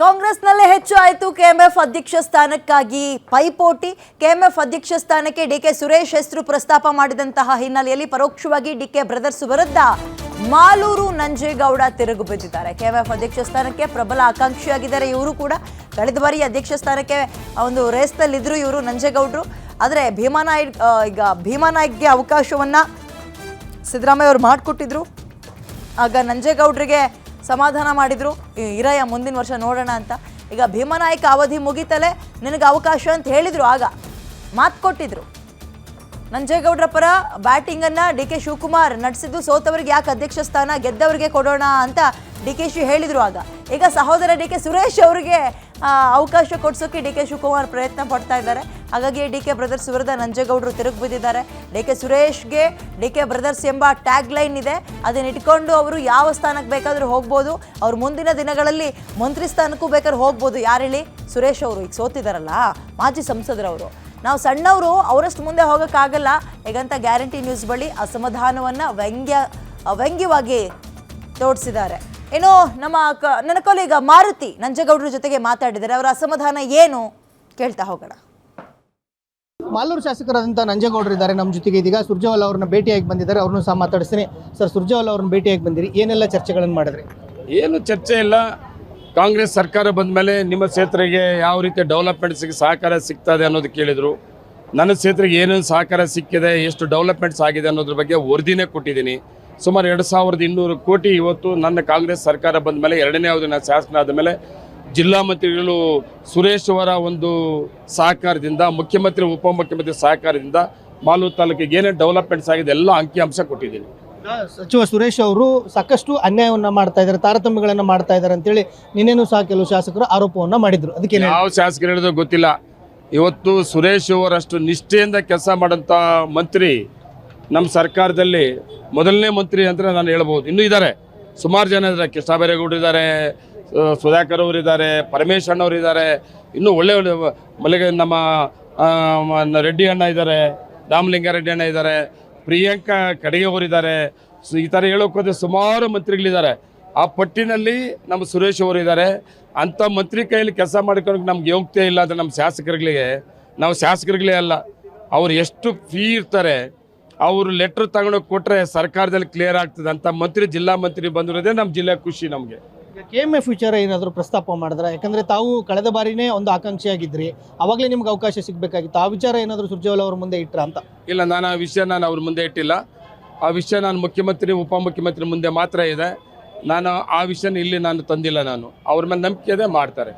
ಕಾಂಗ್ರೆಸ್ನಲ್ಲೇ ಹೆಚ್ಚು ಆಯಿತು. ಕೆಎಂಎಫ್ ಅಧ್ಯಕ್ಷ ಸ್ಥಾನಕ್ಕಾಗಿ ಪೈಪೋಟಿ. ಕೆಎಂಎಫ್ ಅಧ್ಯಕ್ಷ ಸ್ಥಾನಕ್ಕೆ ಡಿ ಕೆ ಸುರೇಶ್ ಹೆಸರು ಪ್ರಸ್ತಾಪ ಮಾಡಿದಂತಹ ಹಿನ್ನೆಲೆಯಲ್ಲಿ ಪರೋಕ್ಷವಾಗಿ ಡಿ ಕೆ ಬ್ರದರ್ಸ್ ವಿರುದ್ಧ ಮಾಲೂರು ನಂಜೇಗೌಡ ತಿರುಗು ಬಿದ್ದಿದ್ದಾರೆ. ಕೆಎಂಎಫ್ ಅಧ್ಯಕ್ಷ ಸ್ಥಾನಕ್ಕೆ ಪ್ರಬಲ ಆಕಾಂಕ್ಷಿಯಾಗಿದ್ದಾರೆ ಇವರು ಕೂಡ. ಕಳೆದ ಬಾರಿ ಅಧ್ಯಕ್ಷ ಸ್ಥಾನಕ್ಕೆ ಒಂದು ರೇಸ್ನಲ್ಲಿದ್ದರು ಇವರು ನಂಜೇಗೌಡರು. ಆದರೆ ಭೀಮಾನಾಯ್ಡ್ ಈಗ ಭೀಮಾನಾಯ್ಕ್ಗೆ ಅವಕಾಶವನ್ನು ಸಿದ್ದರಾಮಯ್ಯ ಅವರು ಮಾಡಿಕೊಟ್ಟಿದ್ರು. ಆಗ ನಂಜೇಗೌಡರಿಗೆ ಸಮಾಧಾನ ಮಾಡಿದರು. ಇರಯ್ಯ ಮುಂದಿನ ವರ್ಷ ನೋಡೋಣ ಅಂತ. ಈಗ ಭೀಮನಾಯಕ ಅವಧಿ ಮುಗಿತಲೇ ನಿನಗೆ ಅವಕಾಶ ಅಂತ ಹೇಳಿದರು ಆಗ. ಮಾತು ಕೊಟ್ಟಿದ್ರು. ನಂಜೇಗೌಡರ ಪರ ಅನ್ನ ಡಿ ಕೆ ಶಿವಕುಮಾರ್ ನಡೆಸಿದ್ದು ಸೋತವರಿಗೆ ಯಾಕೆ ಅಧ್ಯಕ್ಷ ಸ್ಥಾನ ಗೆದ್ದವರಿಗೆ ಕೊಡೋಣ ಅಂತ ಡಿ ಕೆ ಶಿ ಹೇಳಿದ್ರು ಆಗ. ಈಗ ಸಹೋದರ ಡಿ ಕೆ ಸುರೇಶ್ ಅವರಿಗೆ ಅವಕಾಶ ಕೊಡ್ಸೋಕೆ ಡಿ ಕೆ ಶಿವಕುಮಾರ್ ಪ್ರಯತ್ನ ಪಡ್ತಾ ಇದ್ದಾರೆ. ಹಾಗಾಗಿ ಡಿ ಕೆ ಬ್ರದರ್ಸ್ ವಿರುದ್ಧ ನಂಜೇಗೌಡರು ತಿರುಗಿ ಬಿದ್ದಿದ್ದಾರೆ. ಡಿ ಕೆ ಸುರೇಶ್ಗೆ ಡಿ ಕೆ ಬ್ರದರ್ಸ್ ಎಂಬ ಟ್ಯಾಗ್ ಲೈನ್ ಇದೆ. ಅದನ್ನ ಇಟ್ಕೊಂಡು ಅವರು ಯಾವ ಸ್ಥಾನಕ್ಕೆ ಬೇಕಾದರೂ ಹೋಗ್ಬೋದು. ಅವ್ರು ಮುಂದಿನ ದಿನಗಳಲ್ಲಿ ಮಂತ್ರಿ ಸ್ಥಾನಕ್ಕೂ ಬೇಕಾದ್ರೆ ಹೋಗ್ಬೋದು. ಯಾರು ಹೇಳಿ? ಸುರೇಶ್ ಅವರು. ಈಗ ಸೋತಿದಾರಲ್ಲ ಮಾಜಿ ಸಂಸದರವರು. ನಾವು ಸಣ್ಣವರು ಅವರಷ್ಟು ಮುಂದೆ ಹೋಗೋಕ್ಕಾಗಲ್ಲ. ಹೇಗಂತ ಗ್ಯಾರಂಟಿ ನ್ಯೂಸ್ ಬಳಿ ಅಸಮಾಧಾನವನ್ನು ವ್ಯಂಗ್ಯ ವ್ಯಂಗ್ಯವಾಗಿ ತೋರಿಸಿದ್ದಾರೆ. ಏನು ನಮ್ಮ ಕ ನನ್ನ ಕೊಲೀಗ ಮಾರುತಿ ನಂಜೇಗೌಡರ ಜೊತೆಗೆ ಮಾತಾಡಿದ್ದಾರೆ. ಅವರ ಅಸಮಾಧಾನ ಏನು ಕೇಳ್ತಾ ಹೋಗೋಣ. ಮಾಲೂರು ಶಾಸಕರಾದಂಥ ನಂಜೇಗೌಡರು ಇದ್ದಾರೆ. ನಮ್ಮ ಜೊತೆಗೆ ಇದೀಗ ಸುರ್ಜೇವಾಲ ಅವ್ರನ್ನ ಭೇಟಿಯಾಗಿ ಬಂದಿದ್ದಾರೆ. ಅವ್ರನ್ನೂ ಸಹ ಮಾತಾಡಿಸ್ತೀನಿ. ಸರ್ ಸುರ್ಜೇವಾಲ ಅವ್ರನ್ನ ಭೇಟಿಯಾಗಿ ಬಂದಿರಿ. ಏನೆಲ್ಲ ಚರ್ಚೆಗಳನ್ನು ಮಾಡಿದ್ರಿ? ಏನು ಚರ್ಚೆ ಇಲ್ಲ. ಕಾಂಗ್ರೆಸ್ ಸರ್ಕಾರ ಬಂದ ಮೇಲೆ ನಿಮ್ಮ ಕ್ಷೇತ್ರಕ್ಕೆ ಯಾವ ರೀತಿ ಡೆವಲಪ್ಮೆಂಟ್ ಸಿಗ, ಸಹಕಾರ ಸಿಗ್ತದೆ ಅನ್ನೋದು ಕೇಳಿದರು. ನನ್ನ ಕ್ಷೇತ್ರಕ್ಕೆ ಏನೇನು ಸಹಕಾರ ಸಿಕ್ಕಿದೆ, ಎಷ್ಟು ಡೆವಲಪ್ಮೆಂಟ್ಸ್ ಆಗಿದೆ ಅನ್ನೋದ್ರ ಬಗ್ಗೆ ವರದಿನೇ ಕೊಟ್ಟಿದ್ದೀನಿ. ಸುಮಾರು ಎರಡು ಸಾವಿರದ ಇನ್ನೂರು ಕೋಟಿ ಇವತ್ತು ನನ್ನ ಕಾಂಗ್ರೆಸ್ ಸರ್ಕಾರ ಬಂದ ಮೇಲೆ ಎರಡನೇ ಅವಧಿನ ಶಾಸನ ಆದ ಮೇಲೆ ಜಿಲ್ಲಾ ಮಂತ್ರಿಗಳು ಸುರೇಶ್ ಅವರ ಒಂದು ಸಹಕಾರದಿಂದ, ಮುಖ್ಯಮಂತ್ರಿ, ಉಪಮುಖ್ಯಮಂತ್ರಿ ಸಹಕಾರದಿಂದ ಮಾಲೂರು ತಾಲೂಕಿಗೆ ಏನೇನು ಡೆವಲಪ್ಮೆಂಟ್ಸ್ ಆಗಿದೆ ಎಲ್ಲ ಅಂಕಿಅಂಶ ಕೊಟ್ಟಿದ್ದೀನಿ. ಸಚಿವ ಸುರೇಶ್ ಅವರು ಸಾಕಷ್ಟು ಅನ್ಯಾಯವನ್ನು ಮಾಡ್ತಾ ಇದ್ದಾರೆ, ತಾರತಮ್ಯಗಳನ್ನು ಮಾಡ್ತಾ ಇದ್ದಾರೆ ಅಂತೇಳಿ ನಿನ್ನೆನು ಸಹ ಕೆಲವು ಶಾಸಕರು ಆರೋಪವನ್ನು ಮಾಡಿದ್ರು. ಅದಕ್ಕೆ ಯಾವ ಶಾಸಕರು ಹೇಳಿದ್ರು ಗೊತ್ತಿಲ್ಲ. ಇವತ್ತು ಸುರೇಶ್ ಅವರಷ್ಟು ನಿಷ್ಠೆಯಿಂದ ಕೆಲಸ ಮಾಡೋಂಥ ಮಂತ್ರಿ ನಮ್ಮ ಸರ್ಕಾರದಲ್ಲಿ ಮೊದಲನೇ ಮಂತ್ರಿ ಅಂತ ನಾನು ಹೇಳ್ಬೋದು. ಇನ್ನೂ ಇದ್ದಾರೆ. ಸುಮಾರು ಜನ ಇದ್ದಾರೆ. ಕೃಷ್ಣ ಬೈರೇಗೌಡರು ಇದ್ದಾರೆ ಸುಧಾಕರ್ ಅವರು ಇದ್ದಾರೆ, ಪರಮೇಶ್ ಅಣ್ಣವ್ರು ಇದ್ದಾರೆ. ಇನ್ನೂ ಒಳ್ಳೆ ಒಳ್ಳೆ ಮಲ್ಲಿಗೆ ನಮ್ಮ ರೆಡ್ಡಿ ಅಣ್ಣ ಇದ್ದಾರೆ, ರಾಮಲಿಂಗಾರೆಡ್ಡಿ ಅಣ್ಣ ಇದ್ದಾರೆ. ಪ್ರಿಯಾಂಕಾ ಖಡ್ಗೆ ಅವರಿದ್ದಾರೆ ಈ ಥರ ಹೇಳೋಕೆ ಹೋದ್ರೆ ಸುಮಾರು ಮಂತ್ರಿಗಳಿದ್ದಾರೆ. ಆ ಪಟ್ಟಿನಲ್ಲಿ ನಮ್ಮ ಸುರೇಶ್ ಅವರು ಇದ್ದಾರೆ. ಅಂಥ ಮಂತ್ರಿ ಕೈಯಲ್ಲಿ ಕೆಲಸ ಮಾಡ್ಕೊಂಡು ನಮ್ಗೆ ಯೋಗ್ಯತೆ ಇಲ್ಲ ಅಂದರೆ ನಮ್ಮ ಶಾಸಕರುಗಳಿಗೆ. ನಾವು ಶಾಸಕರುಗಳೇ ಅಲ್ಲ, ಅವ್ರು ಎಷ್ಟು ಫೀ ಇರ್ತಾರೆ, ಅವರು ಲೆಟ್ರ್ ತಗೊಂಡೋಗಿ ಕೊಟ್ಟರೆ ಸರ್ಕಾರದಲ್ಲಿ ಕ್ಲಿಯರ್ ಆಗ್ತದೆ. ಅಂತ ಮಂತ್ರಿ, ಜಿಲ್ಲಾ ಮಂತ್ರಿ ಬಂದಿರೋದೇ ನಮ್ಮ ಜಿಲ್ಲೆ ಖುಷಿ ನಮಗೆ. ಕೆ ಎಂ ಎಫ್ ವಿಚಾರ ಏನಾದರೂ ಪ್ರಸ್ತಾಪ ಮಾಡಿದ್ರೆ? ಯಾಕಂದರೆ ತಾವು ಕಳೆದ ಬಾರಿನೇ ಒಂದು ಆಕಾಂಕ್ಷೆಯಾಗಿದ್ರಿ. ಆವಾಗಲೇ ನಿಮ್ಗೆ ಅವಕಾಶ ಸಿಗಬೇಕಾಗಿತ್ತು. ಆ ವಿಚಾರ ಏನಾದರೂ ಸುರ್ಜೇವಾಲ ಅವ್ರ ಮುಂದೆ ಇಟ್ಟರೆ ಅಂತ? ಇಲ್ಲ ನಾನು ಆ ವಿಷಯ ನಾನು ಅವ್ರ ಮುಂದೆ ಇಟ್ಟಿಲ್ಲ. ಆ ವಿಷಯ ನಾನು ಮುಖ್ಯಮಂತ್ರಿ ಉಪಮುಖ್ಯಮಂತ್ರಿ ಮುಂದೆ ಮಾತ್ರ ಇದೆ. ನಾನು ಆ ವಿಷಯ ಇಲ್ಲಿ ನಾನು ತಂದಿಲ್ಲ ನಾನು. ಅವ್ರ ಮೇಲೆ ನಂಬಿಕೆ ಇದೆ ಮಾಡ್ತಾರೆ.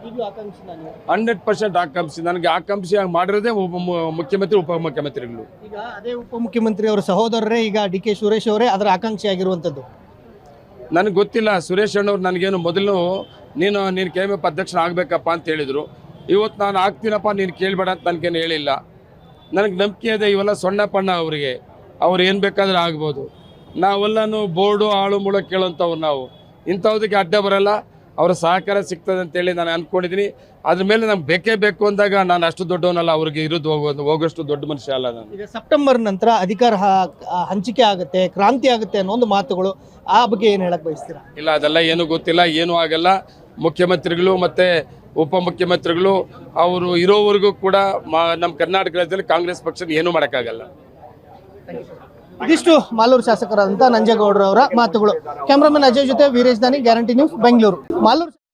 ಹಂಡ್ರೆಡ್ ಪರ್ಸೆಂಟ್ ಆಕಾಂಕ್ಷಿ. ನನಗೆ ಆಕಾಂಕ್ಷಿಯಾಗಿ ಮಾಡಿರೋದೇ ಉಪ ಮುಖ್ಯಮಂತ್ರಿ ಉಪಮುಖ್ಯಮಂತ್ರಿಗಳು. ಈಗ ಅದೇ ಉಪಮುಖ್ಯಮಂತ್ರಿ ಅವರ ಸಹೋದರರೇ ಈಗ ಡಿ ಕೆ ಸುರೇಶ್ ಅವರೇ ಅದರ ಆಕಾಂಕ್ಷಿ ಆಗಿರುವಂಥದ್ದು. ನನಗೆ ಗೊತ್ತಿಲ್ಲ, ಸುರೇಶ್ ಅಣ್ಣವ್ರು ನನಗೇನು ಮೊದಲು, ನೀನು ನೀನು ಕೆ ಎಂ ಎಫ್ ಅಧ್ಯಕ್ಷನ ಆಗಬೇಕಪ್ಪ ಅಂತ ಹೇಳಿದರು. ಇವತ್ತು ನಾನು ಆಗ್ತೀನಪ್ಪ, ನೀನು ಕೇಳಬೇಡ ಅಂತ ನನಗೇನು ಹೇಳಿಲ್ಲ. ನನಗೆ ನಂಬಿಕೆ ಇದೆ, ಇವೆಲ್ಲ ಸೊಣ್ಣ ಪಣ್ಣ ಅವರಿಗೆ. ಅವ್ರು ಏನು ಬೇಕಾದ್ರೆ ಆಗ್ಬೋದು. ನಾವೆಲ್ಲನೂ ಬೋರ್ಡು, ಆಳು, ಮೂಳ ಕೇಳೋಂಥವ್ರು ನಾವು. ಇಂಥವ್ದಕ್ಕೆ ಅಡ್ಡ ಬರಲ್ಲ. ಅವರ ಸಹಕಾರ ಸಿಗ್ತದೆ ಅಂತೇಳಿ ನಾನು ಅಂದ್ಕೊಂಡಿದ್ದೀನಿ ಅದ್ರ ಮೇಲೆ ನಮ್ಗೆ ಬೇಕೇ ಬೇಕು ಅಂದಾಗ ನಾನು ಅಷ್ಟು ದೊಡ್ಡವನಲ್ಲ ಅವ್ರಿಗೆ ಇರೋದು ಹೋಗೋದು ಹೋಗೋಷ್ಟು ದೊಡ್ಡ ಮನುಷ್ಯ ಅಲ್ಲ ನಾನು. ಈಗ ಸೆಪ್ಟೆಂಬರ್ ನಂತರ ಅಧಿಕಾರ ಹಂಚಿಕೆ ಆಗುತ್ತೆ ಕ್ರಾಂತಿ ಆಗುತ್ತೆ ಅನ್ನೋ ಒಂದು ಮಾತುಗಳು ಆ ಬಗ್ಗೆ ಏನು ಹೇಳಕ್ ಬಯಸ್ತೀರಾ? ಇಲ್ಲ ಅದೆಲ್ಲ ಏನು ಗೊತ್ತಿಲ್ಲ ಏನೂ ಆಗಲ್ಲ. ಮುಖ್ಯಮಂತ್ರಿಗಳು ಮತ್ತು ಉಪಮುಖ್ಯಮಂತ್ರಿಗಳು ಅವರು ಇರೋವರೆಗೂ ಕೂಡ ಮಾ ನಮ್ಮ ಕರ್ನಾಟಕ ರಾಜ್ಯದಲ್ಲಿ ಕಾಂಗ್ರೆಸ್ ಪಕ್ಷ ಏನೂ ಮಾಡೋಕ್ಕಾಗಲ್ಲ. ಇದಿಷ್ಟು ಮಾಲೂರು ಶಾಸಕರಾದಂತಹ ನಂಜೇಗೌಡರವರ ಮಾತುಗಳು. ಕ್ಯಾಮ್ರಾಮನ್ ಅಜಯ್ ಜೊತೆ ವೀರೇಶ್ ದಾನಿ ಗ್ಯಾರಂಟಿ ನ್ಯೂಸ್ ಬೆಂಗಳೂರು. ಮಾಲೂರು